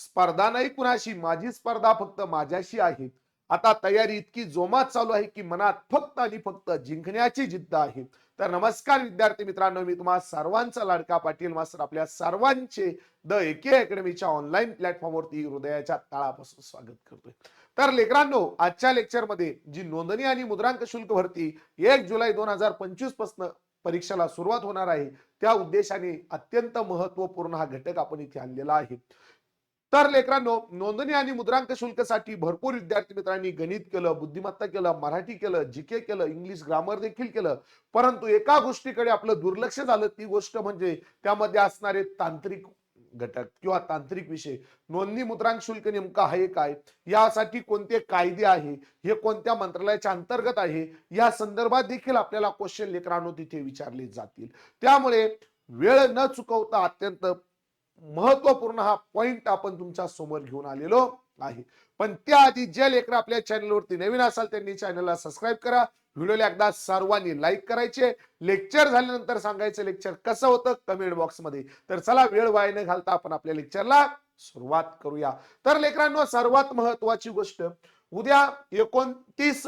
स्पर्धा नाही कुणाशी माझी स्पर्धा फक्त माझ्याशी आहे. आता तयारी इतकी जोमात चालू आहे की मनात फक्त आणि फक्त जिंकण्याची जिद्द आहे. तर नमस्कार विद्यार्थी मित्रांनो मी तुम्हा सर्वांचा लाडका पाटील मास्तर आपल्या सर्वांचे द एके अकॅडमीच्या ऑनलाईन प्लॅटफॉर्मवरती हृदयाच्या तळापासून स्वागत करतोय. तर लेकरांनो आजच्या लेक्चरमध्ये जी नोंदणी आणि मुद्रांक शुल्क भरती एक जुलै दोन हजार पंचवीसपासून परीक्षेला सुरुवात होणार आहे त्या उद्देशाने अत्यंत महत्त्वपूर्ण हा घटक आपण इथे आणलेला आहे. तर लेकरांनो नोंदणी आणि मुद्रांक शुल्कसाठी भरपूर विद्यार्थी मित्रांनी गणित केलं बुद्धिमत्ता केलं मराठी केलं जीके केलं इंग्लिश ग्रामर देखील केलं. परंतु एका गोष्टीकडे आपलं दुर्लक्ष झालं ती गोष्ट म्हणजे त्यामध्ये असणारे तांत्रिक घटक किंवा तांत्रिक विषय. नोंदणी मुद्रांक शुल्क नेमकं आहे काय? यासाठी कोणते कायदे आहे? हे कोणत्या मंत्रालयाच्या अंतर्गत आहे? या संदर्भात देखील आपल्याला क्वेश्चन लेकरांनो तिथे विचारले जातील. त्यामुळे वेळ न चुकवता अत्यंत महत्त्वपूर्ण हा पॉइंट आपण तुमच्यासमोर घेऊन आलेलो आहे. पण त्याआधी जे लेकर आपल्या चॅनलवरती नवीन असाल त्यांनी चॅनलला सबस्क्राईब करा. व्हिडिओला एकदा सर्वांनी लाईक करायचे. लेक्चर झाल्यानंतर सांगायचं लेक्चर कसं होतं कमेंट बॉक्समध्ये. तर चला वेळ वाया न घालता आपण आपल्या लेक्चरला सुरुवात करूया. तर लेकरांनो सर्वात महत्वाची गोष्ट उद्या एकोणतीस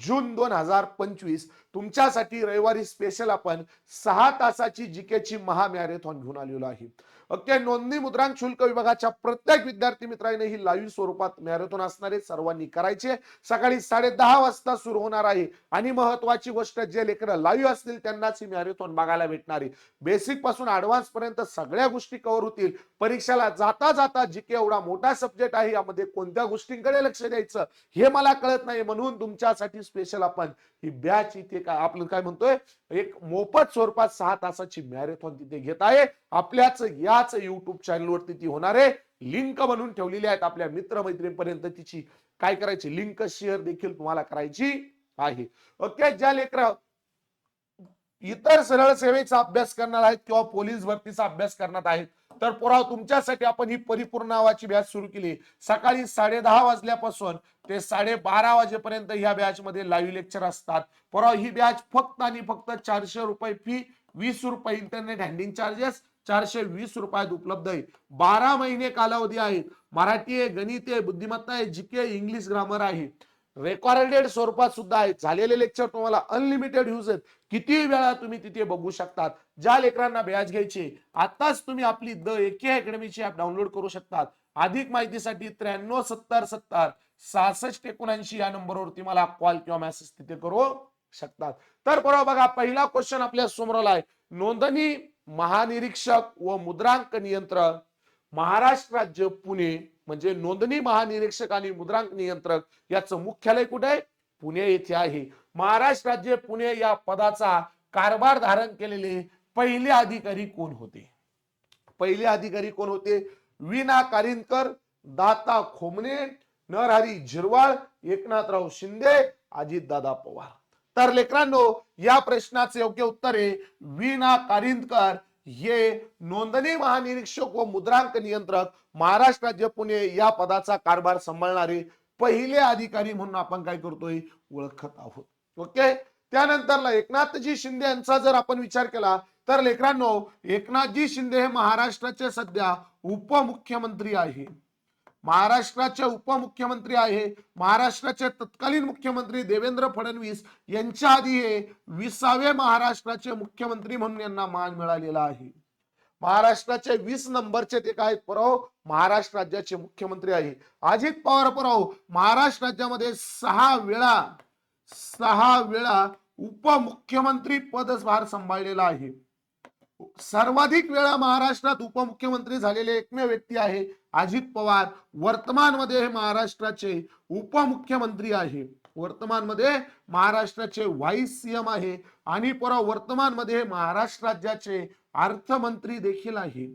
जून दोन हजार पंचवीस तुमच्यासाठी रविवारी स्पेशल आपण सहा तासाची जीकेची महामॅरेथॉन घेऊन आलेलो आहे. ओके नोंदणी मुद्रांक शुल्क विभागाच्या प्रत्येक विद्यार्थी मित्रांनी ही लाईव्ह स्वरूपात मॅरेथॉन असणारे सर्वांनी करायचे. सकाळी साडे दहा वाजता सुरू होणार आहे. आणि महत्वाची गोष्ट जे लेकर लाईव्ह असतील त्यांनाच ही मॅरेथॉन बघायला भेटणार आहे. बेसिकपासून ऍडव्हान्स पर्यंत सगळ्या गोष्टी कव्हर होतील. परीक्षेला जाता जाता जीके एवढा मोठा सब्जेक्ट आहे यामध्ये कोणत्या गोष्टींकडे लक्ष द्यायचं हे मला कळत नाही. म्हणून तुमच्यासाठी स्पेशल आपण ही बॅच इथे काय आपण काय म्हणतोय? एक मोफत स्वरूपात सहा तासाची मॅरेथॉन तिथे घेत आहे. आपल्याच याच युट्यूब चॅनलवरती ती होणार आहे. लिंक बनवून ठेवलेली आहेत आपल्या मित्रमैत्रिणीपर्यंत तिची. काय करायची? लिंक शेअर देखील तुम्हाला करायची आहे. ओके ज्या लेकर इतर सरळ सेवेचा अभ्यास करणार आहेत किंवा पोलीस भरतीचा अभ्यास करणार आहेत तर पुराव तुमच्यासाठी आपण ही परिपूर्ण नावाची बॅच सुरू केली सकाळी साडे दहा वाजल्यापासून ते साडेबारा वाजेपर्यंत ह्या बॅच मध्ये लाईव्ह लेक्चर असतात. पुराव ही बॅच फक्त आणि फक्त चारशे रुपये फी वीस रुपये इंटरनेट हँडिंग चार्जेस चारशे वीस रुपयात उपलब्ध आहे. बारा महिने कालावधी आहे. मराठी आहे गणित आहे बुद्धिमत्ता आहे जीके इंग्लिश ग्रामर आहे. रेकॉर्डेड स्वरूपात सुद्धा आहे. झालेले लेक्चर तुम्हाला अनलिमिटेड यूज आहेत. किती वेळा तुम्ही तिथे बघू शकतात? ज्या लेकरांना ब्याज घ्यायचे आताच तुम्ही आपली द एके अकॅडमीची ऍप डाउनलोड करू शकतात. अधिक माहितीसाठी त्र्याण्णव सत्तर सत्तर सहासष्ट एकोणऐंशी या नंबरवरती मला कॉल किंवा मेसेज तिथे करू शकतात. तर बरोबर बघा पहिला क्वेश्चन आपल्यासमोर आहे. नोंदणी महानिरीक्षक व मुद्रांक नियंत्रक महाराष्ट्र राज्य पुणे म्हणजे नोंदणी महानिरीक्षक आणि मुद्रांक नियंत्रक याचं मुख्यालय कुठे आहे? पुणे येथे आहे. महाराष्ट्र राज्य पुणे या पदाचा कारभार धारण केलेले पहिले अधिकारी कोण होते? पहिले अधिकारी कोण होते? विना कारिंदकर दाता खोमणे नरहरी झिरवाळ एकनाथराव शिंदे अजितदादा पवार. तर लेकरांनो या प्रश्नाचे योग्य उत्तर आहे विना कारिंदकर. हे नोंदणी महानिरीक्षक व मुद्रांक नियंत्रक महाराष्ट्र राज्य पुणे या पदाचा कारभार सांभाळणारे पहिले अधिकारी म्हणून आपण काय करतोय? ओळखत आहोत. ओके? त्यानंतरला एकनाथजी शिंदे यांचा जर आपण विचार केला तर लेकरांनो एकनाथजी शिंदे हे महाराष्ट्राचे सध्या उपमुख्यमंत्री आहे महाराष्ट्राचे उपमुख्यमंत्री आहे महाराष्ट्राचे तत्कालीन मुख्यमंत्री देवेंद्र फडणवीस यांच्या आधी हे विसावे महाराष्ट्राचे मुख्यमंत्री म्हणून यांना मान मिळालेला आहे. महाराष्ट्राचे वीस नंबरचे ते काय परव महाराष्ट्र राज्याचे मुख्यमंत्री आहे. अजित पवार परव महाराष्ट्र राज्यामध्ये सहा वेळा सहा वेळा उपमुख्यमंत्री पदभार सांभाळलेला आहे. सर्वाधिक वेळा महाराष्ट्रात उपमुख्यमंत्री झालेले एकमेव व्यक्ती आहे अजित पवार. वर्तमानमध्ये हे महाराष्ट्राचे उपमुख्यमंत्री आहे. वर्तमानमध्ये महाराष्ट्राचे व्हाईस सीएम आहे आणि परवा वर्तमानमध्ये महाराष्ट्र राज्याचे अर्थमंत्री देखील आहे.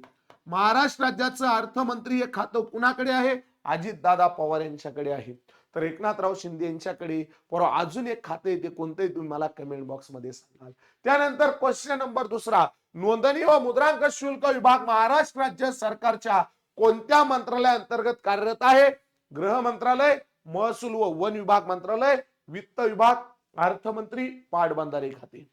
महाराष्ट्र राज्याचं अर्थमंत्री हे खातं कुणाकडे आहे? अजितदादा पवार यांच्याकडे आहे. तर एकनाथराव शिंदे यांच्याकडे परवा अजून एक खाते ते कोणते तुम्ही मला कमेंट बॉक्समध्ये सांगाल. त्यानंतर क्वेश्चन नंबर दुसरा. नोंदणी व मुद्रांक शुल्क विभाग महाराष्ट्र राज्य सरकारच्या कोणत्या मंत्रालयाअंतर्गत कार्यरत आहे? गृह मंत्रालय महसूल व वन विभाग मंत्रालय वित्त विभाग अर्थमंत्री पाटबंधारे खाते.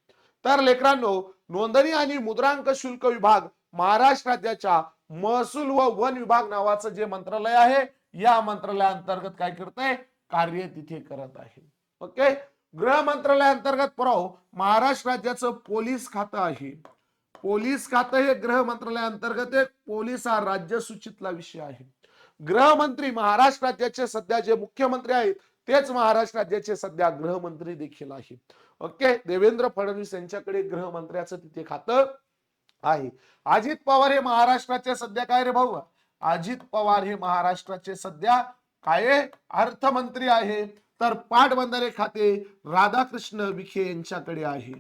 तर लेकरांनो नोंदणी आणि मुद्रांक शुल्क विभाग महाराष्ट्र राज्याच्या महसूल व वन विभाग नावाचं जे मंत्रालय आहे या मंत्रालयाअंतर्गत काय करत आहे कार्य तिथे करत आहे. ओके? गृह मंत्रालयाअंतर्गत पुराव महाराष्ट्र राज्याचं पोलीस खातं आहे. पोलीस खातं हे गृह मंत्रालयाअंतर्गत आहे. पोलीस हा राज्य सूचितला विषय आहे. गृहमंत्री महाराष्ट्र राज्याचे सध्या जे मुख्यमंत्री आहेत तेच महाराष्ट्र राज्याचे सध्या गृहमंत्री देखील आहे. ओके? देवेंद्र फडणवीस यांच्याकडे गृहमंत्र्याचं तिथे खातं आहे. अजित पवार हे महाराष्ट्राचे सध्या काय रे भाऊ? अजित पवार हे महाराष्ट्राचे सध्या काय? अर्थमंत्री आहे. तर पाटबंधारे खाते राधाकृष्ण विखे यांच्याकडे आहे.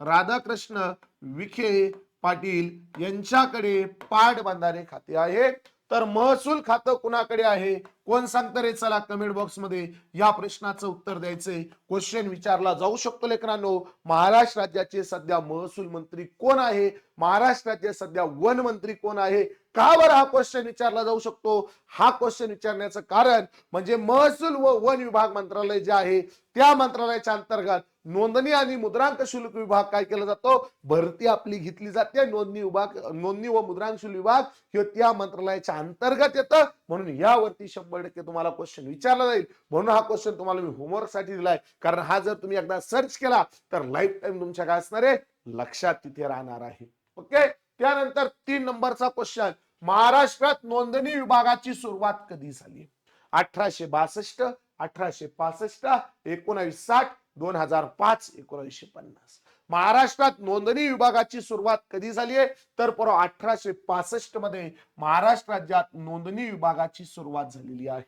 राधाकृष्ण विखे पाटील यांच्याकडे पाटबंधारे खाते आहे. तर महसूल खातं कुणाकडे आहे? कोण सांगतं रे? चला कमेंट बॉक्समध्ये या प्रश्नाचं उत्तर द्यायचंय क्वेश्चन विचारला जाऊ शकतो लेकरांनो. महाराष्ट्र राज्याचे सध्या महसूल मंत्री कोण आहे? महाराष्ट्र राज्यात सध्या वन मंत्री कोण आहे? का बरं हा क्वेश्चन विचारला जाऊ शकतो? हा क्वेश्चन विचारण्याचं कारण म्हणजे महसूल व वन विभाग मंत्रालय जे आहे त्या मंत्रालयाच्या अंतर्गत नोंदणी आणि मुद्रांक शुल्क विभाग काय केला जातो? भरती आपली घेतली जाते. नोंदणी विभाग नोंदणी व मुद्रांक शुल्क विभाग हे त्या मंत्रालयाच्या अंतर्गत येतं. म्हणून यावरती शंभर टक्के तुम्हाला क्वेश्चन विचारला जाईल. म्हणून हा क्वेश्चन तुम्हाला मी होमवर्कसाठी दिलाय. कारण हा जर तुम्ही एकदा सर्च केला तर लाईफ टाईम तुमच्या काय असणार आहे? लक्षात तिथे राहणार आहे. ओके त्यानंतर तीन नंबरचा क्वेश्चन महाराष्ट्रात नोंदणी विभागाची सुरुवात कधी झाली? अठराशे बासष्ट अठराशे पासष्ट एकोणावीस साठ दोन हजार पाच एकोणावीसशे पन्नास. महाराष्ट्रात नोंदणी विभागाची सुरुवात कधी झाली आहे? तर परवा अठराशे पासष्टमध्ये महाराष्ट्र राज्यात नोंदणी विभागाची सुरुवात झालेली आहे.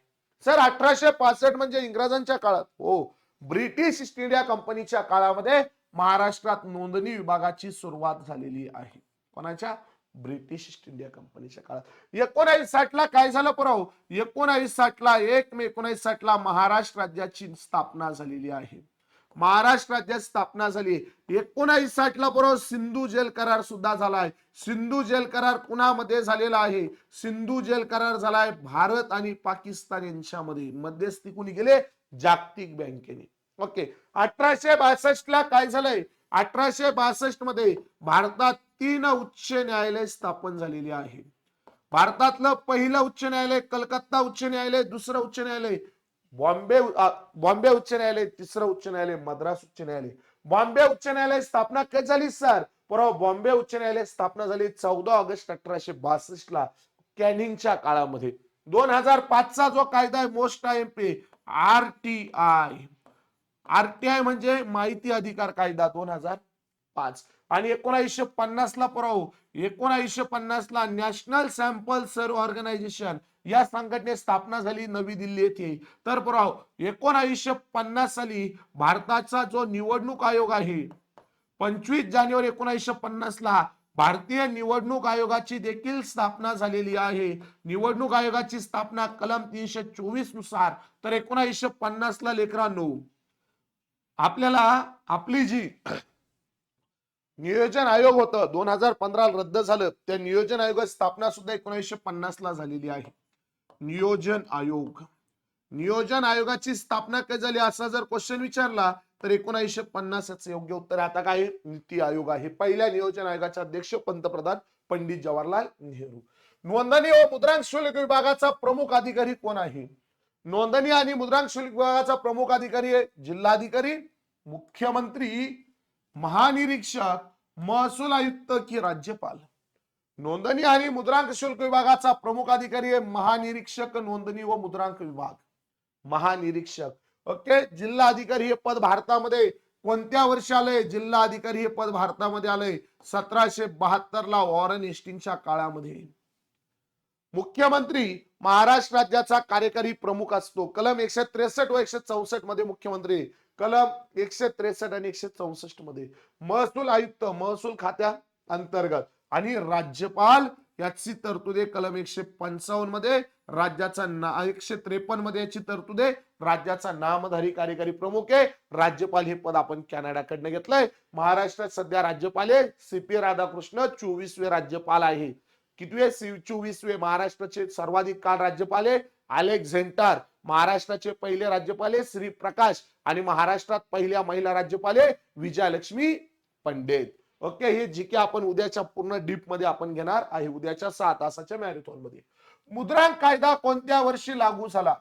सर अठराशे पासष्ट म्हणजे इंग्रजांच्या काळात? हो. ब्रिटिश ईस्ट इंडिया कंपनीच्या काळामध्ये महाराष्ट्रात नोंदणी विभागाची सुरुवात झालेली आहे. कोणाच्या? ब्रिटिश ईस्ट इंडिया कंपनीच्या काळात. एकोणावीस साठ ला काय झालं पुराव? एकोणावीस साठ ला एक मे एकोणावीस साठ ला महाराष्ट्र राज्याची स्थापना झालेली आहे. महाराष्ट्र राज्यात स्थापना झाली. एकोणावीस साठ ला बरोबर सिंधू जेल करार सुद्धा झालाय सिंधू जेल करार कुणामध्ये झालेला आहे? सिंधू जेल करार झालाय भारत आणि पाकिस्तान यांच्यामध्ये. मध्यस्थी कुणी गेले जागतिक बँकेने. ओके. अठराशे बासष्ट ला काय झालंय? अठराशे बासष्टमध्ये भारतात तीन उच्च न्यायालय स्थापन झालेली आहे. भारतातलं पहिलं उच्च न्यायालय कलकत्ता उच्च न्यायालय दुसरं उच्च न्यायालय बॉम्बे बॉम्बे उच्च न्यायालय तिसरं उच्च न्यायालय मद्रास उच्च न्यायालय. बॉम्बे उच्च न्यायालय स्थापना कधी झाली सर? परवा बॉम्बे उच्च न्यायालय स्थापना झाली चौदा ऑगस्ट अठराशे बासष्ट ला कॅनिंगच्या काळामध्ये. दोन हजार पाचचा जो कायदा आहे most I M P R T I. RTI म्हणजे माहिती अधिकार कायदा दोन हजार पाच. आणि एकोणावीसशे पन्नास ला पुराव. एकोणावीसशे पन्नास ला नॅशनल सॅम्पल सर्व ऑर्गनायझेशन या संघटनेत स्थापना झाली नवी दिल्ली येथे. तर पुराव. एकोणावीसशे पन्नास साली भारताचा जो निवडणूक आयोग आहे पंचवीस जानेवारी एकोणावीसशे पन्नास ला भारतीय निवडणूक आयोगाची देखील स्थापना झालेली आहे. निवडणूक आयोगाची स्थापना कलम तीनशे चोवीसनुसार. तर एकोणावीसशे पन्नास ला लेकरांनो आपल्याला आपली जी नियोजन आयोग होतं. दोन हजार पंधरा रद्द झालं. त्या नियोजन आयोगाची स्थापना सुद्धा एकोणीसशे पन्नास ला झालेली आहे. नियोजन आयोग. नियोजन आयोगाची स्थापना कधी झाली असा जर क्वेश्चन विचारला तर एकोणीसशे पन्नास योग्य उत्तर आता काय? नीती आयोग आहे. पहिल्या नियोजन आयोगाचे अध्यक्ष पंतप्रधान पंडित जवाहरलाल नेहरू. नोंदणी व मुद्रांक शुल्क विभागाचा प्रमुख अधिकारी कोण आहे? नोंदणी आणि मुद्रांक शुल्क विभागाचा प्रमुख अधिकारी आहे जिल्हाधिकारी मुख्यमंत्री महानिरीक्षक महसूल आयुक्त की राज्यपाल. नोंदणी आणि मुद्रांक शुल्क विभागाचा प्रमुख अधिकारी आहे महानिरीक्षक नोंदणी व मुद्रांक विभाग. महानिरीक्षक. ओके जिल्हा अधिकारी हे पद भारतामध्ये कोणत्या वर्षी आलंय? जिल्हा अधिकारी हे पद भारतामध्ये आलंय सतराशे बहात्तर ला वॉरन हेस्टिंगच्या काळामध्ये. मुख्यमंत्री महाराष्ट्र राज्याचा कार्यकारी प्रमुख असतो. कलम एकशे त्रेसष्ट व एकशे चौसष्टमध्ये मुख्यमंत्री कलम एकशे त्रेसष्ट आणि एकशे चौसष्टमध्ये महसूल आयुक्त महसूल खात्या अंतर्गत आणि राज्यपाल याची तरतुदे कलम एकशे पंचावन्नमध्ये राज्याचा ना एकशे त्रेपन्नमध्ये याची तरतुदे राज्याचा नामधारी कार्यकारी प्रमुख आहे. राज्यपाल हे पद आपण कॅनडाकडनं घेतलंय. महाराष्ट्रात सध्या राज्यपाल आहे. सी पी राधाकृष्ण चोवीसवे राज्यपाल आहे. कितवे चोवीसवे महाराष्ट्राचे सर्वाधिक काळ राज्यपाल आहे. अलेक्झेंडर महाराष्ट्राचे पहिले राज्यपाल आहे श्री प्रकाश आणि महाराष्ट्रात पहिल्या महिला राज्यपाल आहे विजयालक्ष्मी पंडित. ओके हे जी के आपण उद्याच्या पूर्ण डीपमध्ये आपण घेणार आहे उद्याच्या सहा तासाच्या मॅरेथॉनमध्ये. मुद्रांक कायदा कोणत्या वर्षी लागू झाला?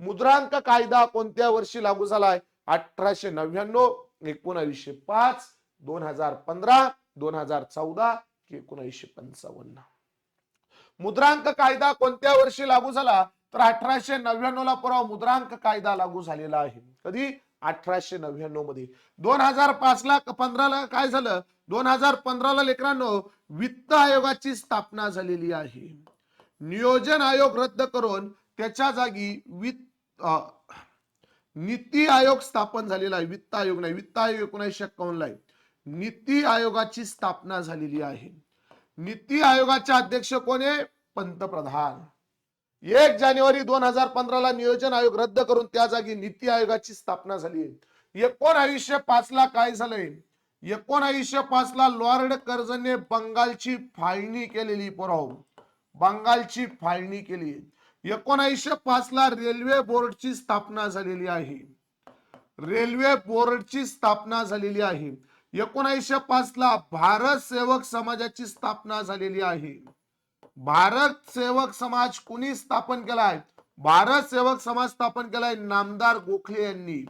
मुद्रांक कायदा कोणत्या वर्षी लागू झालाय अठराशे नव्याण्णव एकोणावीसशे पाच दोन हजार पंधरा दोन हजार चौदा एकोणावीसशे पंचावन्न. मुद्रांक कायदा कोणत्या वर्षी लागू झाला? तर अठराशे नव्याण्णव ला पुरावा मुद्रांक कायदा लागू झालेला आहे. कधी? अठराशे नव्याण्णवमध्ये. दोन हजार पाच ला पंधराला काय झालं? दोन हजार पंधराला लेकरांनो वित्त आयोगाची स्थापना झालेली आहे. नियोजन आयोग रद्द करून त्याच्या जागी वित्त नीती आयोग स्थापन झालेला आहे. वित्त आयोग नाही. वित्त आयोग एकोणीसशे एक्कावन्न आहे. नीती आयोगाची स्थापना झालेली आहे. नीती आयोगाचे अध्यक्ष कोण आहे? पंतप्रधान. एक जानेवारी दोन हजार पंधराला नियोजन आयोग रद्द करून त्या जागी नीती आयोगाची स्थापना झाली. आहे एकोणावीसशे पाच ला काय झालंय? एकोणावीसशे पाच ला लॉर्ड कर्जने बंगालची फाळणी केलेली पुराव बंगालची फाळणी केली. एकोणावीसशे पाच ला रेल्वे बोर्डची स्थापना झालेली आहे. रेल्वे बोर्डची स्थापना झालेली आहे. एकोणावीसशे पाच ला भारत सेवक समाजाची स्थापना झालेली आहे. भारत सेवक समाज कुणी स्थापन केलाय? भारत सेवक समाज स्थापन केलाय नामदार गोखले यांनी.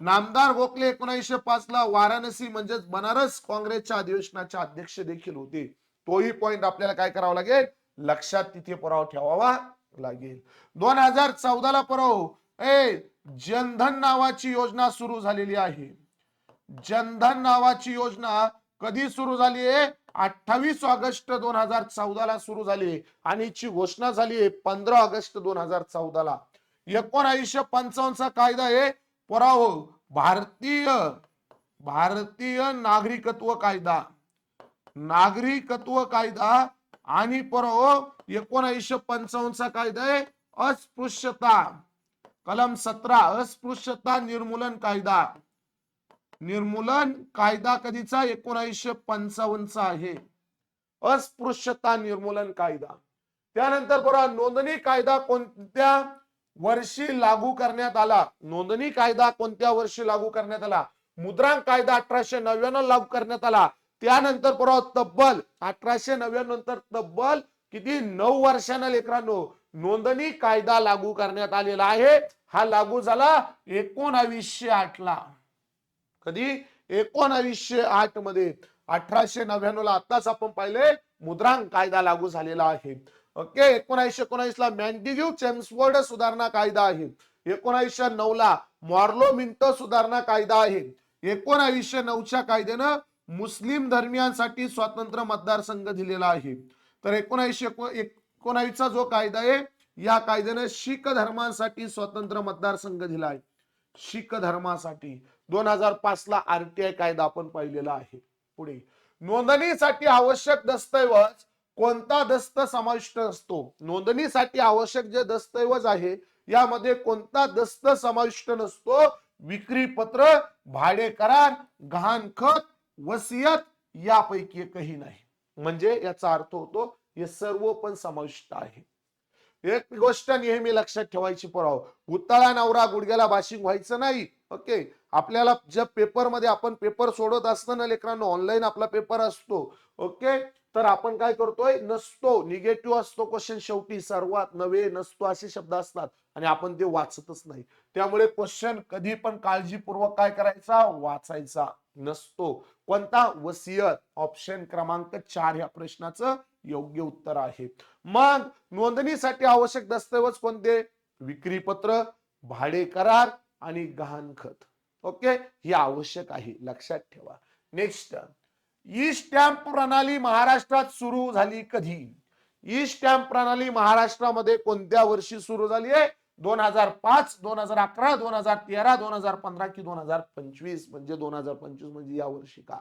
नामदार गोखले एकोणीसशे पाच ला वाराणसी म्हणजेच बनारस काँग्रेसच्या अधिवेशनाचे अध्यक्ष देखील होते. तोही पॉइंट आपल्याला काय करावा लागेल? लक्षात तिथे पुरावा ठेवावा लागेल. दोन हजार चौदाला पुराव ए जनधन नावाची योजना सुरू झालेली आहे. जनधन नावाची योजना कधी सुरू झाली आहे अठ्ठावीस ऑगस्ट दोन हजार चौदा ला सुरू झाली. आणि ची घोषणा झाली पंधरा ऑगस्ट दोन हजार चौदा ला एकोणावीसशे पंचावन्नचा कायदा आहे. पुराव भारतीय भारतीय नागरिकत्व कायदा. नागरिकत्व कायदा आणि पुराव एकोणावीसशे पंचावन्नचा कायदा आहे. अस्पृश्यता कलम सतरा अस्पृश्यता निर्मूलन कायदा. निर्मूलन कायदा कधीचा? एकोणीसशे पंचावन्नचा आहे. अस्पृश्यता निर्मूलन कायदा. त्यानंतर बघा नोंदणी कायदा कोणत्या वर्षी लागू करण्यात आला? नोंदणी कायदा कोणत्या वर्षी लागू करण्यात आला? मुद्रांक कायदा अठराशे नव्याण्णव लागू करण्यात आला. त्यानंतर परवा तब्बल अठराशे नव्याण्णव नंतर तब्बल किती? नऊ वर्षांना लेकरांनो नोंदणी कायदा लागू करण्यात आलेला आहे. हा लागू झाला एकोणावीसशे आठ ला कधी? एकोणावीसशे आठमध्ये. अठराशे नव्याण्णव ला आताच आपण पाहिले मुद्रांक कायदा लागू झालेला आहे. ओके? एकोणीसशे एकोणावीस ला मॅन्टिग्यू चेम्सवर्ड सुधारणा कायदा आहे. एकोणावीसशे नऊ ला मॉर्लो मिंटो सुधारणा कायदा आहे. एकोणावीसशे नऊच्या कायद्यानं मुस्लिम धर्मियांसाठी स्वतंत्र मतदारसंघ दिलेला आहे. तर एकोणावीसशे एकोणावीसचा जो कायदा आहे या कायद्यानं शीख धर्मांसाठी स्वतंत्र मतदारसंघ दिला आहे शीख धर्मासाठी. दोन हजार पाच ला आरटीआय कायदा आपण पाहिलेला आहे. पुढे. नोंदणीसाठी आवश्यक दस्तऐवज कोणता दस्त समाविष्ट असतो? नोंदणीसाठी आवश्यक जे दस्तऐवज आहे यामध्ये कोणता दस्त समाविष्ट नसतो? विक्री पत्र भाडे करार गहाणखत वसियत यापैकी एकही नाही. म्हणजे याचा अर्थ होतो हे सर्व पण समाविष्ट आहे. एक गोष्ट नेहमी लक्षात ठेवायची पराव. उताळा नवरा गुडघ्याला भाषिक व्हायचं नाही. ओके. आपल्याला ज्या पेपरमध्ये आपण पेपर सोडत असताना लेकरांना ऑनलाईन आपला पेपर असतो. ओके तर आपण काय करतोय? नसतो. निगेटिव्ह असतो क्वेश्चन शेवटी. सर्वात नवे नसतो असे शब्द असतात. आणि आपण ते वाचतच नाही. त्यामुळे क्वेश्चन कधी पण काळजीपूर्वक काय करायचा? वाचायचा नसतो. कोणता? वसियत. ऑप्शन क्रमांक चार या प्रश्नाचं योग्य उत्तर आहे. मग नोंदणीसाठी आवश्यक दस्तऐवज कोणते? विक्री पत्र भाडे करार आणि गहाणखत. ओके? हे आवश्यक आहे. लक्षात ठेवा. नेक्स्ट ई स्टॅम्प प्रणाली महाराष्ट्रात सुरू झाली कधी? ई स्टॅम्प प्रणाली महाराष्ट्रामध्ये कोणत्या वर्षी सुरू झाली आहे? दोन हजार पाच दोन हजार अकरा दोन हजार तेरा दोन हजार पंधरा कि दोन हजार पंचवीस? म्हणजे दोन हजार पंचवीस म्हणजे या वर्षी का?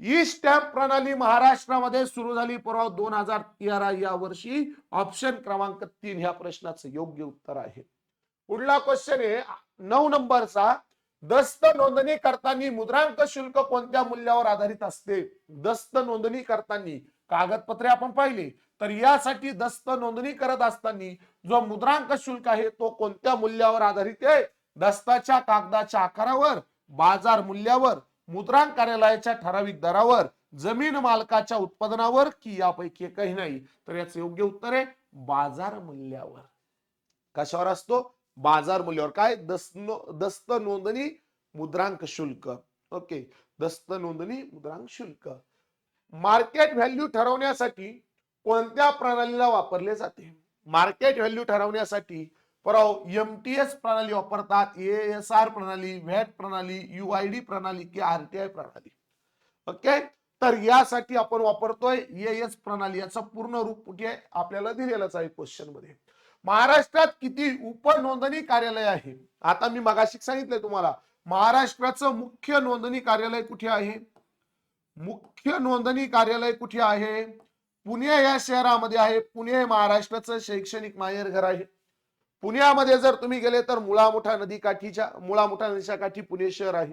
ई स्टॅम्प प्रणाली महाराष्ट्रामध्ये सुरू झाली परवा दोन हजार तेरा या वर्षी. ऑप्शन क्रमांक तीन ह्या प्रश्नाचं योग्य उत्तर आहे. पुढला क्वेश्चन आहे. नऊ नंबरचा. दस्त नोंदणी करताना मुद्रांक शुल्क कोणत्या मूल्यावर आधारित असते? दस्त नोंदणी करताना. कागदपत्रे आपण पाहिली. तर यासाठी दस्त नोंदणी करत असताना जो मुद्रांक शुल्क आहे तो कोणत्या मूल्यावर आधारित आहे? दस्ताच्या कागदाच्या आकारावर बाजार मूल्यावर मुद्रांक कार्यालयाच्या ठराविक दरावर जमीन मालकाच्या उत्पादनावर की यापैकी काही नाही? तर याचं योग्य उत्तर आहे बाजार मूल्यावर. कशावर असतो? बाजार मूल्यावर. काय? दस्त दस्त नोंदणी मुद्रांक शुल्क. ओके. दस्त नोंदणी मुद्रांक शुल्क. मार्केट व्हॅल्यू ठरवण्यासाठी कोणत्या प्रणालीला वापरले जाते? मार्केट व्हॅल्यू ठरवण्यासाठी पराव एमटीएस प्रणाली वापरतात एस आर प्रणाली व्हॅट प्रणाली यू आय डी प्रणाली की आरटीआय प्रणाली. ओके? तर यासाठी आपण वापरतोय एएस प्रणाली. याचा पूर्ण रूप कुठे आपल्याला दिलेलाच आहे क्वेश्चनमध्ये महाराष्ट्रात किती उपनोंदणी कार्यालय आहे? आता मी मगाशी सांगितलंय तुम्हाला महाराष्ट्राचं मुख्य नोंदणी कार्यालय कुठे आहे? मुख्य नोंदणी कार्यालय कुठे आहे? पुणे या शहरामध्ये आहे. पुणे महाराष्ट्राचं शैक्षणिक माहेरघर आहे. पुण्यामध्ये जर तुम्ही गेले तर मुळा मोठा नदी काठीच्या मुळा नदीच्या काठी पुणे शहर आहे.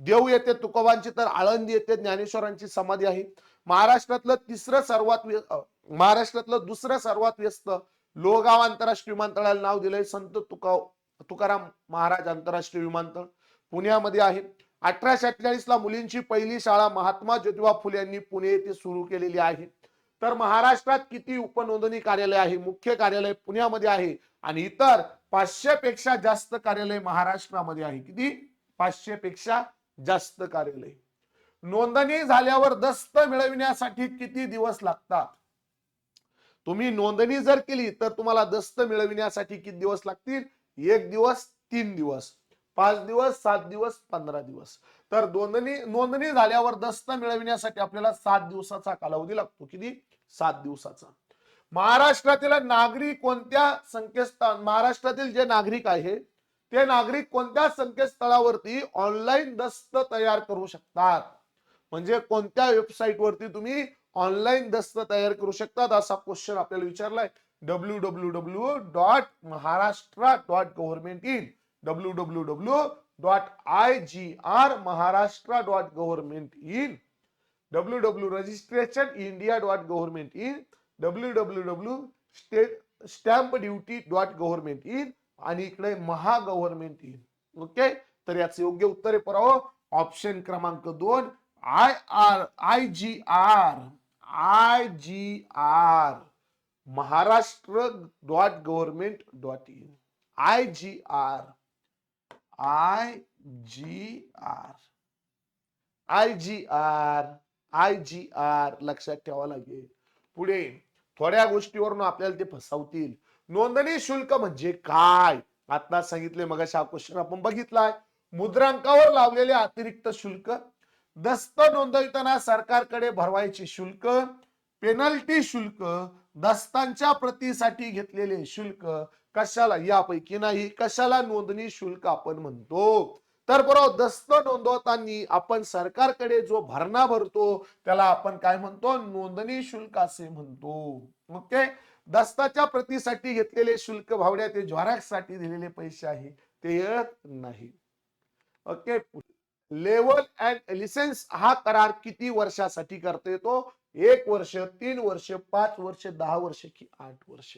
देऊ येथे तुकोबांची तर आळंदी येथे ज्ञानेश्वरांची समाधी आहे. महाराष्ट्रातलं तिसरं सर्वात महाराष्ट्रातलं दुसरं सर्वात व्यस्त लोहगाव आंतरराष्ट्रीय विमानतळाला नाव दिलंय संत तुका तुकाराम महाराज आंतरराष्ट्रीय विमानतळ. पुण्यामध्ये आहे. अठराशे अठ्ठेचाळीस ला मुलींची पहिली शाळा महात्मा ज्योतिबा फुले यांनी पुणे येथे सुरू केलेली आहे. तर महाराष्ट्रात किती उपनोंदणी कार्यालय आहे? मुख्य कार्यालय पुण्यामध्ये आहे आणि इतर पाचशे पेक्षा जास्त कार्यालय महाराष्ट्रामध्ये आहे. किती? पाचशे पेक्षा जास्त कार्यालय. नोंदणी झाल्यावर दस्त मिळविण्यासाठी किती दिवस लागतात? तुम्ही नोंदणी जर केली तर तुम्हाला दस्त मिळविण्यासाठी किती दिवस लागतील? एक दिवस तीन दिवस पाच दिवस सात दिवस पंधरा दिवस. तर नोंदणी नोंदणी झाल्यावर दस्त मिळविण्यासाठी आपल्याला सात दिवसाचा कालावधी लागतो. किती? सात दिवसाचा. महाराष्ट्रातील नागरिक कोणत्या संकेतस्थळ महाराष्ट्रातील जे नागरिक आहे ते नागरिक कोणत्या संकेतस्थळावरती ऑनलाईन दस्त तयार करू शकतात? म्हणजे कोणत्या वेबसाईट वरती तुम्ही ऑनलाईन दस्त तयार करू शकतात असा क्वेश्चन आपल्याला विचारलाय. W W W dot Maharashtra dot government in W W W dot I G R Maharashtra dot government in W W registration India dot government in W W W state stamp duty dot government in आणि इकडे महा government in okay तर याचं योग्य उत्तर आहे परावं. Option क्रमांक दोन. I R I G R I G R Maharashtra dot government dot in I G R I G R I G R I G R लक्षात ठेवावं लागेल. पुढे थोड्या गोष्टीवरून आपल्याला ते फसवतील. नोंदणी शुल्क म्हणजे काय? आता सांगितले मग हा क्वेश्चन आपण बघितलाय. मुद्रांकावर लावलेले अतिरिक्त शुल्क दस्त नोंदविताना सरकारकडे भरवायचे शुल्क पेनल्टी शुल्क दस्तांच्या प्रतीसाठी घेतलेले शुल्क कशाला यापैकी नाही कशाला नोंदणी शुल्क आपण म्हणतो? तर बरोबर दस्त नोंदवताना आपण सरकारकडे जो भरणा भरतो त्याला आपण काय म्हणतो? नोंदणी शुल्क असे म्हणतो. ओके? दस्ताच्या प्रतीसाठी घेतलेले शुल्क भावड्या ते ज्वारासाठी दिलेले पैसे आहे ते येत नाही. ओके? लेवल अँड लिसेन्स हा करार किती वर्षासाठी करता येतो? एक वर्ष तीन वर्ष पाच वर्ष दहा वर्ष की आठ वर्ष.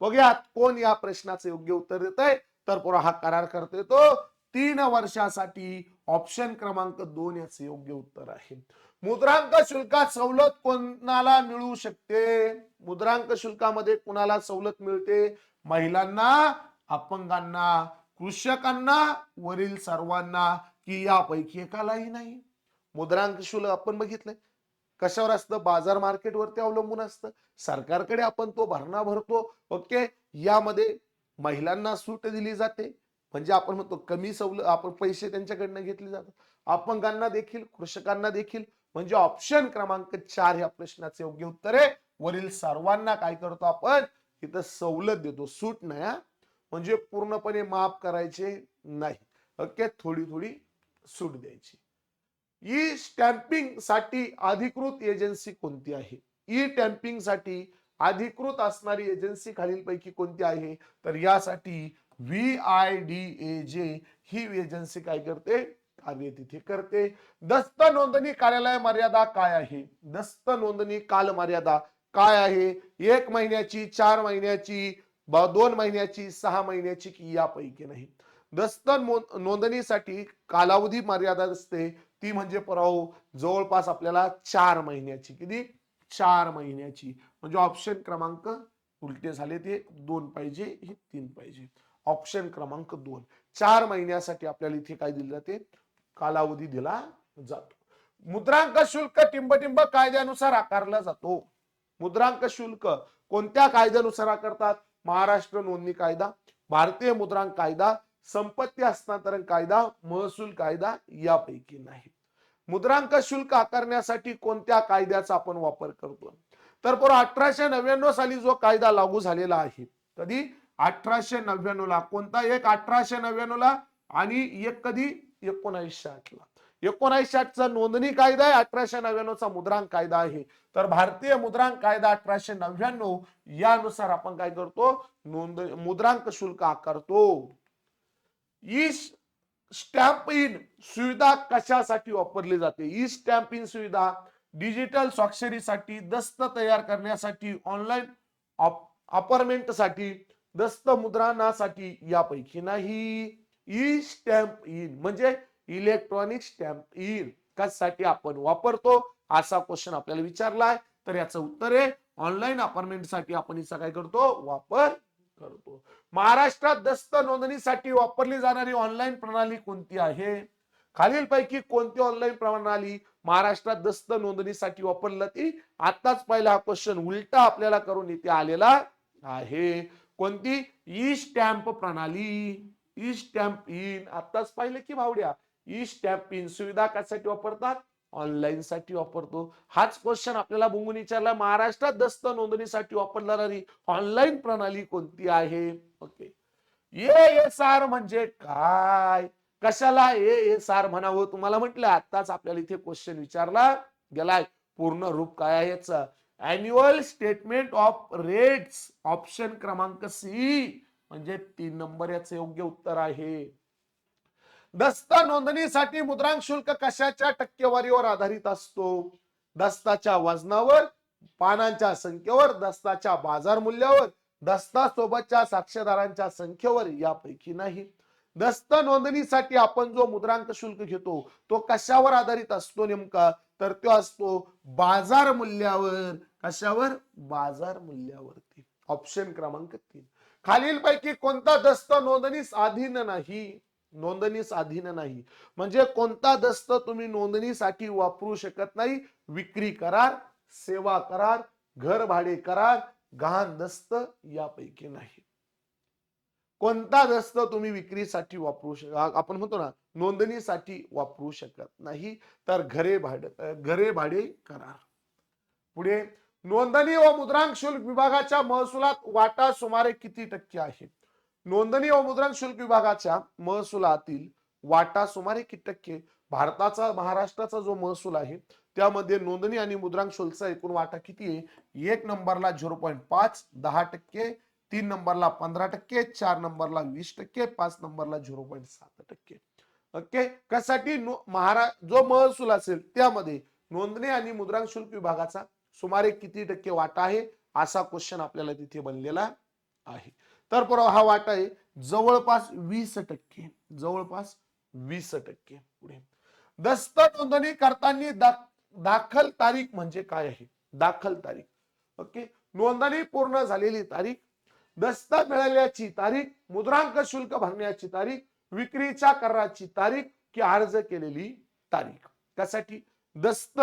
बघूयात कोण या प्रश्नाचं योग्य उत्तर देत आहे तर पुरा हा करार करता येतो. तीन वर्षासाठी ऑप्शन क्रमांक दोन याचे योग्य उत्तर आहे. मुद्रांक शुल्कात सवलत कोणाला मिळू शकते? मुद्रांक शुल्कामध्ये कुणाला सवलत मिळते? महिलांना अपंगांना कृषकांना वरील सर्वांना. की यापैकी एकालाही नाही. मुद्रांक शुल्क आपण बघितलंय. कशावर असतं? बाजार मार्केटवरती अवलंबून असतं. सरकारकडे आपण तो भरणा भरतो. ओके? यामध्ये महिलांना सूट दिली जाते. म्हणजे आपण म्हणतो कमी सवलत आपण पैसे त्यांच्याकडनं घेतले जातात. अपंगांना देखील कृषकांना देखील. म्हणजे ऑप्शन क्रमांक चार ह्या प्रश्नाचे योग्य उत्तर आहे. वरील सर्वांना काय करतो आपण? इथं सवलत देतो. सूट नाही हा. म्हणजे पूर्णपणे माफ करायचे नाही. ओके? थोडी थोडी सूट द्यायची. ई स्टॅम्पिंगसाठी अधिकृत एजन्सी कोणती आहे? ई स्टॅम्पिंगसाठी अधिकृत असणारी एजन्सी खालीलपैकी कोणती आहे? तर यासाठी व्ही आय डी ए जे ही एजन्सी काय करते? कार्य तिथे करते. दस्त नोंदणी कार्यालय मर्यादा काय आहे? दस्त नोंदणी काल मर्यादा काय आहे? एक महिन्याची चार महिन्याची दोन महिन्याची सहा महिन्याची की यापैकी नाही? दस्तन नोंदणीसाठी कालावधी मर्यादा असते. ती म्हणजे पराहो जवळपास आपल्याला चार महिन्याची. किती? चार महिन्याची. म्हणजे ऑप्शन क्रमांक उलटे झाले ते दोन पाहिजे हे तीन पाहिजे. ऑप्शन क्रमांक दोन. चार महिन्यासाठी आपल्याला इथे काय दिलं जाते? कालावधी दिला जातो. मुद्रांक शुल्क टिंबटिंब कायद्यानुसार आकारला जातो. मुद्रांक शुल्क कोणत्या कायद्यानुसार आकारतात? महाराष्ट्र नोंदणी कायदा भारतीय मुद्रांक कायदा संपत्ती हस्तांतरण कायदा महसूल कायदा यापैकी नाही. मुद्रांक शुल्क आकारण्यासाठी कोणत्या कायद्याचा आपण वापर करतो? तर बरोबर अठराशे नव्याण्णव साली जो कायदा लागू झालेला आहे कधी? अठराशे नव्याण्णव ला कोणता? एक अठराशे नव्याण्णव ला आणि एक कधी? एकोणावीसशे आठ ला आठ आठचा नोंदणी कायदा आहे अठराशे नव्याण्णवचा मुद्रांक कायदा आहे. तर भारतीय मुद्रांक कायदा अठराशे नव्याण्णव यानुसार आपण काय करतो? नोंद मुद्रांक शुल्क आकारतो. ई स्टॅम्प इन सुविधा कशासाठी वापरली जाते? ई स्टॅम्प इन सुविधा डिजिटल स्वाक्षरीसाठी दस्त तयार करण्यासाठी ऑनलाईन अपार्टमेंटसाठी दस्त मुद्रणासाठी यापैकी नाही. ई स्टॅम्प इन म्हणजे इलेक्ट्रॉनिक स्टॅम्प इन कशासाठी आपण वापरतो? असा क्वेश्चन आपल्याला विचारलाय. तर याचं उत्तर आहे ऑनलाईन अपार्टमेंटसाठी आपण हिचा काय करतो? वापर करतो. महाराष्ट्रात दस्त नोंदणीसाठी वापरली जाणारी ऑनलाईन प्रणाली कोणती आहे? खालीलपैकी कोणती ऑनलाईन प्रणाली महाराष्ट्रात दस्त नोंदणीसाठी वापरली ती आताच पहिला हा क्वेश्चन उलटा आपल्याला करून इथे आलेला आहे. कोणती? ई स्टॅम्प प्रणाली. ई स्टॅम्प इन आताच पाहिलं की भावड्या? ई स्टॅम्प इन सुविधा कशासाठी वापरतात? ऑनलाईनसाठी वापरतो. हाच क्वेश्चन आपल्याला बुंगून विचारला महाराष्ट्रात दस्त नोंदणीसाठी वापरला जाणारी ऑनलाईन प्रणाली कोणती आहे? ओके एस आर म्हणजे काय? कशाला ए एस आर म्हणावं? तुम्हाला म्हटलं आताच आपल्याला इथे क्वेश्चन विचारला गेलाय. पूर्ण रूप काय आहे याचं? Annual statement of rates option क्रमांक सी म्हणजे तीन नंबर याचं योग्य उत्तर आहे. दस्त नोंदणीसाठी मुद्रांक शुल्क कशाच्या टक्केवारीवर आधारित असतो? दस्ताच्या वजनावर पानांच्या संख्येवर दस्ताच्या बाजार मूल्यावर दस्ता सोबतच्या साक्षीदारांच्या संख्येवर यापैकी नाही. दस्त नोंदणीसाठी आपण जो मुद्रांक शुल्क घेतो तो कशावर आधारित असतो नेमका? तर तो असतो बाजार मूल्यावर. कशावर? बाजार मूल्यावरती. ऑप्शन क्रमांक तीन. खालीलपैकी कोणता दस्त नोंदणीस अधीन नाही? नोंदणीस अधीन नाही. म्हणजे कोणता दस्त तुम्ही नोंदणीसाठी वापरू शकत नाही? विक्री करार सेवा करार घर भाडे करार गहाण दस्त यापैकी नाही. कोणता दस्त तुम्ही विक्रीसाठी वापरू शक आपण म्हणतो ना नोंदणीसाठी वापरू शकत नाही तर घरे भाडे घरे भाडे करार. पुढे नोंदणी व मुद्रांक शुल्क विभागाच्या महसुलात वाटा सुमारे किती टक्के आहे? नोंदणी व मुद्रांक शुल्क विभागाच्या महसुलातील वाटा सुमारे किती टक्के? भारताचा महाराष्ट्राचा जो महसूल आहे त्यामध्ये नोंदणी आणि मुद्रांक शुल्कचा एकूण वाटा किती आहे? एक नंबरला झिरो पॉईंट पाच दहा टक्के तीन नंबरला पंधरा टक्के चार नंबरला वीस टक्के पाच नंबरला झिरो पॉईंट सात टक्के. ओके? कशासाठी महारा जो महसूल असेल त्यामध्ये नोंदणी आणि मुद्रांक शुल्क विभागाचा सुमारे किती टक्के वाटा आहे? असा क्वेश्चन आपल्याला तिथे बनलेला आहे. तर पुरावा हा वाटा आहे जवळपास वीस टक्के जवळपास वीस टक्के पुढे. दस्त नोंदणी करताना दा, दाखल तारीख म्हणजे काय आहे? दाखल तारीख. ओके? नोंदणी पूर्ण झालेली तारीख दस्त मिळाल्याची तारीख मुद्रांक शुल्क भरण्याची तारीख विक्रीच्या कराराची तारीख की अर्ज केलेली तारीख. त्यासाठी दस्त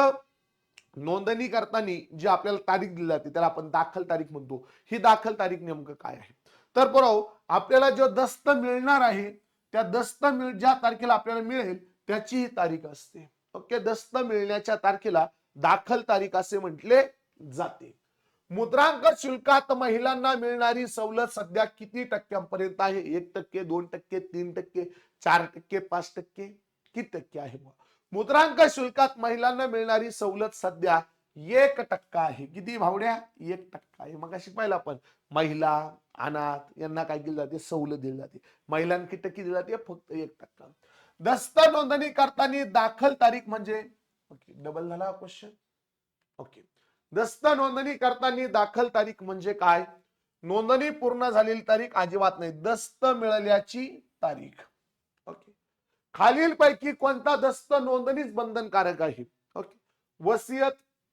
नोंदणी करताना जी आपल्याला तारीख दिली जाते त्याला आपण दाखल तारीख म्हणतो. ही दाखल तारीख नेमकं काय आहे? तर बरोबर आपल्याला जो दस्त मिळणार आहे त्या दस्त मिळ ज्या तारखेला आपल्याला मिळेल त्याची ही तारीख असते. ओके? दस्त मिळण्याच्या तारखेला दाखल तारीख असे म्हटले जाते. मुद्रांक शुल्कात महिलांना मिळणारी सवलत सध्या किती टक्क्यांपर्यंत आहे? एक टक्के दोन टक्के तीन टक्के चार टक्के पाच टक्के? किती टक्के आहे मुद्रांक शुल्कात महिलांना मिळणारी सवलत सध्या एक टक्का आहे. किती भावड्या? एक टक्का आहे. मग अशी पाहिलं आपण. महिला अनाथ यांना काय केलं जाते? सवलत दिली जाते. महिलांना किती टक्के दिली जाते. फक्त एक टक्का. दस्त नोंदणी करताना दाखल तारीख म्हणजे? ओके डबल झाला क्वेश्चन ओके. दस्त नोंदणी करताना दाखल तारीख म्हणजे काय? नोंदणी पूर्ण झालेली तारीख अजिबात नाही. दस्त मिळाल्याची तारीख. ओके. खालीलपैकी कोणता दस्त नोंदणीच बंधनकारक आहे? ओके. वसियत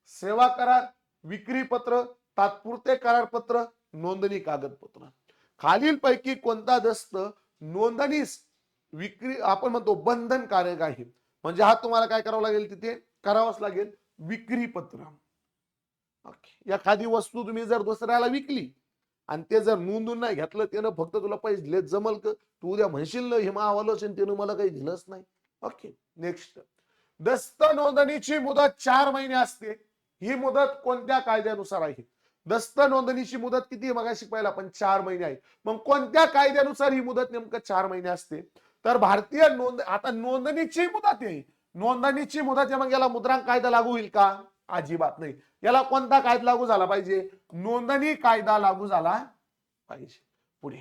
सेवा करार विक्री पत्र तात्पुरते करारपत्र नोंदणी कागदपत्र. खालीलपैकी कोणता दस्त नोंदणीस विक्री आपण म्हणतो बंधनकारक आहे. म्हणजे हा तुम्हाला काय करावं लागेल तिथे? करावंच लागेल विक्री पत्र. एखादी वस्तू तुम्ही जर दुसऱ्याला विकली आणि ते जर नोंदून नाही घेतलं त्यानं फक्त तुला पैसे जमल का? तू उद्या म्हणशील ना हे मावालोच त्यानं मला काही दिलंच नाही. ओके. नेक्स्ट दस्त नोंदणीची मुदत चार महिने असते. ही मुदत कोणत्या कायद्यानुसार आहे? दस्त नोंदणीची मुदत किती मगाशी पाहिला पण चार महिने आहे. मग कोणत्या कायद्यानुसार ही मुदत नेमकं चार महिने असते? तर भारतीय नोंद आता नोंदणीची मुदत आहे. नोंदणीची मुदत मग याला मुद्रांक कायदा लागू होईल का? अजिबात नाही. याला कोणता कायदा लागू झाला पाहिजे? नोंदणी कायदा लागू झाला पाहिजे. पुढे.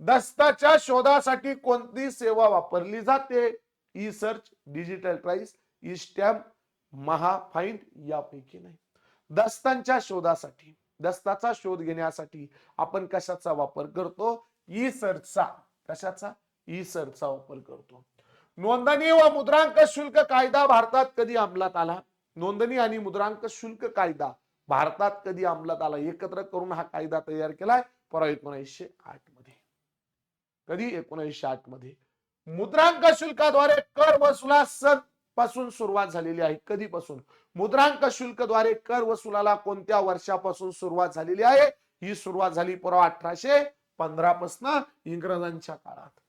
दस्ताच्या शोधासाठी कोणती सेवा वापरली जाते? E search digital price e stamp Mahafind यापैकी नाही. दस्तांच्या शोधासाठी दस्ताचा शोध घेण्यासाठी आपण कशाचा वापर करतो? ई सर्चचा कशाचा? ई सर्चचा वापर करतो. नोंदणी व मुद्रांक शुल्क कायदा भारतात कधी अंमलात आला? नोंदणी आणि मुद्रांक शुल्क कायदा भारतात कधी अंमलात आला? एकत्र करून हा कायदा तयार केलाय? परवा एकोणीसशे आठमध्ये. कधी? एकोणीसशे आठमध्ये. मुद्रांक शुल्काद्वारे कर वसुला पासून सुरुवात झालेली आहे कधीपासून? मुद्रांक शुल्कद्वारे कर वसुलाला कोणत्या वर्षापासून सुरुवात झालेली आहे? ही सुरुवात झाली परवा अठराशे पंधरा पासन इंग्रजांच्या काळात.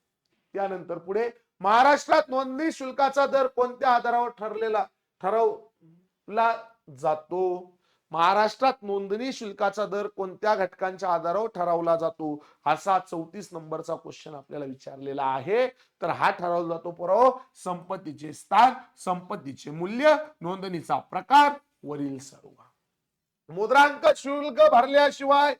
त्यानंतर पुढे महाराष्ट्रात नोंदणी शुल्काचा दर कोणत्या आधारावर ठरलेला ठरवला जातो? महाराष्ट्रात नोंदणी शुल्काचा दर कोणत्या घटकांच्या आधारावर ठरवला जातो? असा चौतीस नंबरचा क्वेश्चन आपल्याला विचारलेला आहे. तर हा ठरवला जातो परव संपत्तीचे स्थान संपत्तीचे मूल्य नोंदणीचा प्रकार वरील सर्व. मुद्रांक शुल्क भरल्याशिवाय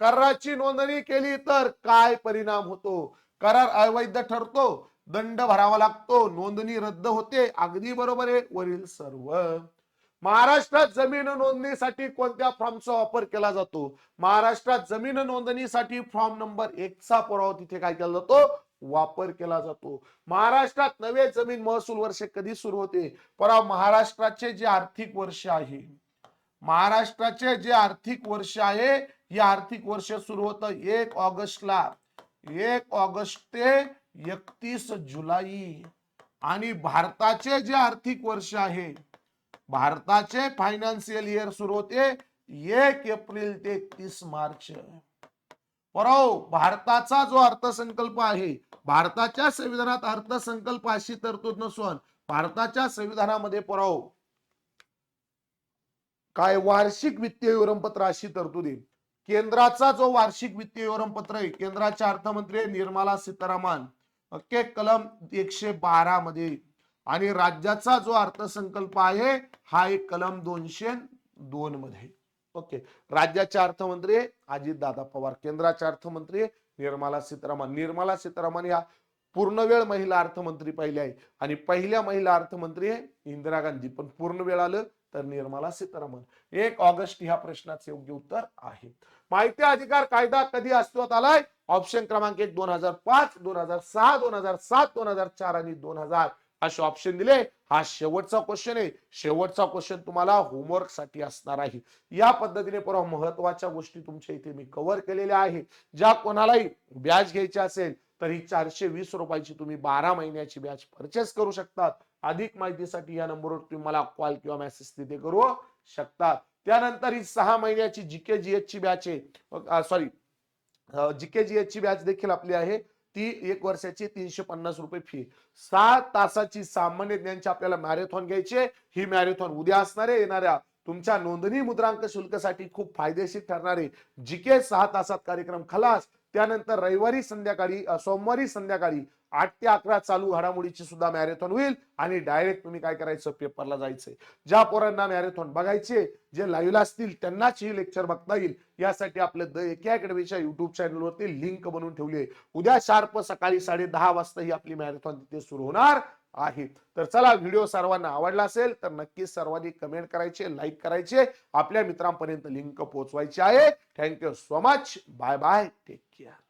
कराची नोंदणी केली तर काय परिणाम होतो? करार अवैध ठरतो दंड भरावा लागतो नोंदणी रद्द होते अगदी बरोबर आहे वरील सर्व. महाराष्ट्रात जमीन नोंदणीसाठी कोणत्या फॉर्मचा वापर केला जातो? महाराष्ट्रात जमीन नोंदणीसाठी फॉर्म नंबर एकचा पुरावा तिथे काय केला जातो? वापर केला जातो. महाराष्ट्रात नवे जमीन महसूल वर्ष कधी सुरू होते? परा महाराष्ट्राचे जे आर्थिक वर्ष आहे. महाराष्ट्राचे जे आर्थिक वर्ष आहे हे आर्थिक वर्ष सुरू होतं एक ऑगस्टला. एक ऑगस्ट ते एकतीस जुलै. आणि भारताचे जे आर्थिक वर्ष आहे भारताचे फायनान्शियल इयर सुरू होते एक एप्रिल ते तीस मार्च. परव भारताचा जो अर्थसंकल्प आहे भारताच्या संविधानात अर्थसंकल्प अशी तरतूद नसून भारताच्या संविधानामध्ये परव काय वार्षिक वित्तीय विवरणपत्र अशी तरतूद आहे. केंद्राचा जो वार्षिक वित्तीय विवरणपत्र आहे केंद्राचे अर्थमंत्री निर्मला सीतारामन ओके कलम एकशे बारा मध्ये आणि राज्याचा जो अर्थसंकल्प आहे हा एक कलम दोनशे दोन मध्ये. ओके. राज्याचे अर्थमंत्री अजित दादा पवार केंद्राचे अर्थमंत्री निर्मला सीतारामन. निर्मला सीतारामन या पूर्णवेळ महिला अर्थमंत्री पहिल्या आहे. आणि पहिल्या महिला अर्थमंत्री आहे इंदिरा गांधी. पण पूर्ण वेळ आलं तर निर्मला सीतारामन. एक ऑगस्ट ह्या प्रश्नाचे योग्य उत्तर आहे. माहिती अधिकार कायदा कधी अस्तित्वात आलाय? ऑप्शन क्रमांक एक दोन हजार पाच दोन हजार सहा दोन हजार सात दोन हजार चार आणि दोन हजार असे ऑप्शन दिले. हा शेवटचा क्वेश्चन आहे. शेवटचा क्वेश्चन तुम्हाला होमवर्कसाठी असणार आहे. या पद्धतीने परवा महत्त्वाच्या गोष्टी तुमच्या इथे मी कव्हर केलेल्या आहे. ज्या कोणालाही ब्याज घ्यायची असेल तर ही चारशे वीस रुपयाची तुम्ही बारा महिन्याची बॅच परचेस करू शकतात. अधिक माहितीसाठी या नंबरवर तुम्ही मला कॉल किंवा मेसेज तिथे करू शकतात. त्यानंतर ही सहा महिन्याची जीके जीएच ची बॅच आहे. सॉरी जीके जीएच ची बॅच देखील आपली आहे. ती एक वर्षाची तीनशे पन्नास रुपये फी सात तासाची सामान्य ज्ञानची आपल्याला मॅरेथॉन घ्यायची ही मॅरेथॉन उद्या असणारे येणाऱ्या तुमच्या नोंदणी मुद्रांक शुल्कसाठी खूप फायदेशीर ठरणारे जिके सहा तासात कार्यक्रम खलास. त्यानंतर रविवारी संध्याकाळी सोमवारी संध्याकाळी आठ ते अकरा चालू घडामोडीची सुद्धा मॅरेथॉन होईल आणि डायरेक्ट तुम्ही काय करायचं पेपरला जायचंय. ज्या पोरांना मॅरेथॉन बघायचे जे लाईव्हला असतील त्यांनाच ही लेक्चर बघता येईल. यासाठी आपलं द एके अकॅडमीच्या युट्यूब चॅनलवरती लिंक बनवून ठेवली आहे उद्या शार्प सकाळी साडे दहा वाजता ही आपली मॅरेथॉन तिथे सुरू होणार आहे. तर चला व्हिडिओ सर्वांना आवडला असेल तर नक्कीच सर्वांनी कमेंट करायचे लाईक करायचे. आपल्या मित्रांपर्यंत लिंक पोहोचवायची आहे. Thank you so much. Bye bye. Take care.